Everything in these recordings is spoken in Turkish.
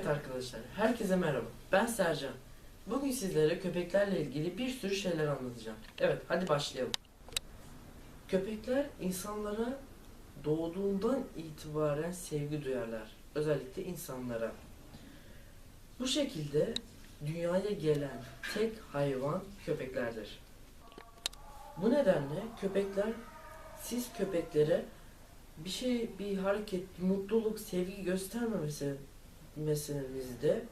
Evet arkadaşlar, herkese merhaba. Ben Sercan. Bugün sizlere köpeklerle ilgili bir sürü şeyler anlatacağım. Evet, hadi başlayalım. Köpekler insanlara doğduğundan itibaren sevgi duyarlar. Özellikle insanlara. Bu şekilde dünyaya gelen tek hayvan köpeklerdir. Bu nedenle köpekler siz köpeklere bir şey, bir hareket, bir mutluluk, sevgi göstermemesi meselenizde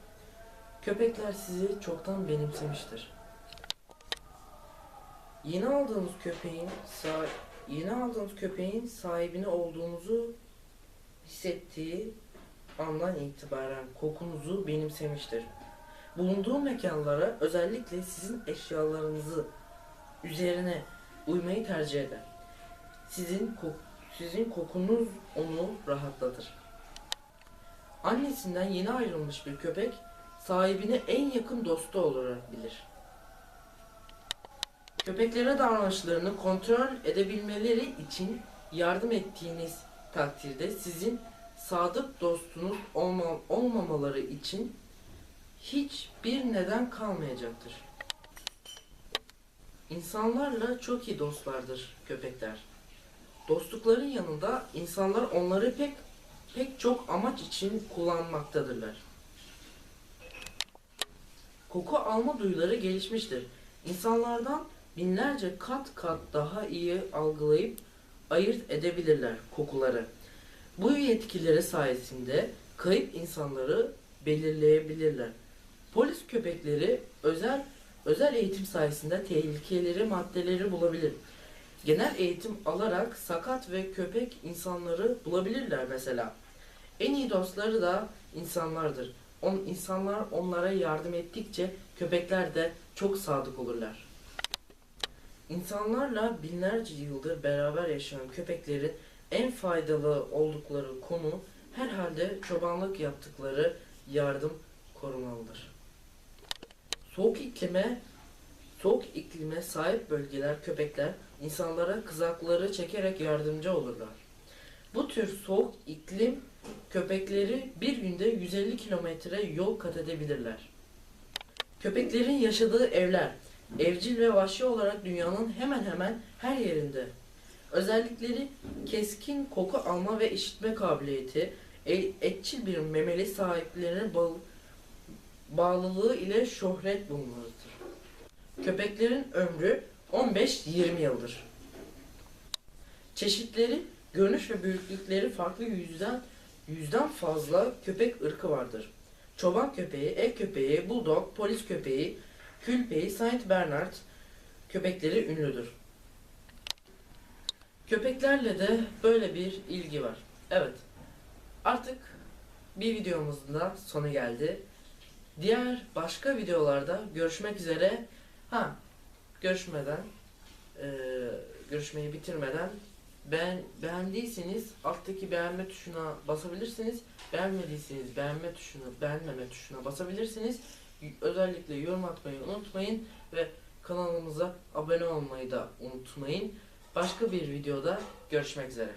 köpekler sizi çoktan benimsemiştir. Yeni aldığınız köpeğin yeni aldığınız köpeğin sahibini olduğunuzu hissettiği andan itibaren kokunuzu benimsemiştir. Bulunduğu mekanlara özellikle sizin eşyalarınızı üzerine uymayı tercih eder. Sizin kok sizin kokunuz onu rahatlatır. Annesinden yeni ayrılmış bir köpek sahibine en yakın dostu olarak bilir. Köpeklere davranışlarını kontrol edebilmeleri için yardım ettiğiniz takdirde sizin sadık dostunuz olma, olmamaları için hiçbir neden kalmayacaktır. İnsanlarla çok iyi dostlardır köpekler. Dostlukların yanında insanlar onları pek pek çok amaç için kullanmaktadırlar. Koku alma duyuları gelişmiştir. İnsanlardan binlerce kat kat daha iyi algılayıp ayırt edebilirler kokuları. Bu yetkileri sayesinde kayıp insanları belirleyebilirler. Polis köpekleri özel özel eğitim sayesinde tehlikeli maddeleri bulabilir. Genel eğitim alarak sakat ve köpek insanları bulabilirler mesela. En iyi dostları da insanlardır. On, insanlar onlara yardım ettikçe köpekler de çok sadık olurlar. İnsanlarla binlerce yıldır beraber yaşayan köpeklerin en faydalı oldukları konu herhalde çobanlık yaptıkları yardım korumalıdır. Soğuk iklime soğuk iklime sahip bölgeler köpekler insanlara kızakları çekerek yardımcı olurlar. Bu tür soğuk iklim köpekleri bir günde 150 kilometre yol kat edebilirler. Köpeklerin yaşadığı evler evcil ve vahşi olarak dünyanın hemen hemen her yerinde. Özellikleri keskin koku alma ve işitme kabiliyeti, e- etçil bir memeli sahiplerine bağ- bağlılığı ile şöhret bulunmaktadır. Köpeklerin ömrü 15-20 yıldır. Çeşitleri, görünüş ve büyüklükleri farklı yüzden yüzden fazla köpek ırkı vardır. Çoban köpeği, ev köpeği, bulldog, polis köpeği, külpeği, Saint Bernard köpekleri ünlüdür. Köpeklerle de böyle bir ilgi var. Evet. Artık bir videomuzun da sonu geldi. Diğer başka videolarda görüşmek üzere. Ha, görüşmeden, eee, görüşmeyi bitirmeden ben beğendiyseniz alttaki beğenme tuşuna basabilirsiniz. Beğenmediyseniz beğenme tuşuna, beğenmeme tuşuna basabilirsiniz. Özellikle yorum atmayı unutmayın ve kanalımıza abone olmayı da unutmayın. Başka bir videoda görüşmek üzere.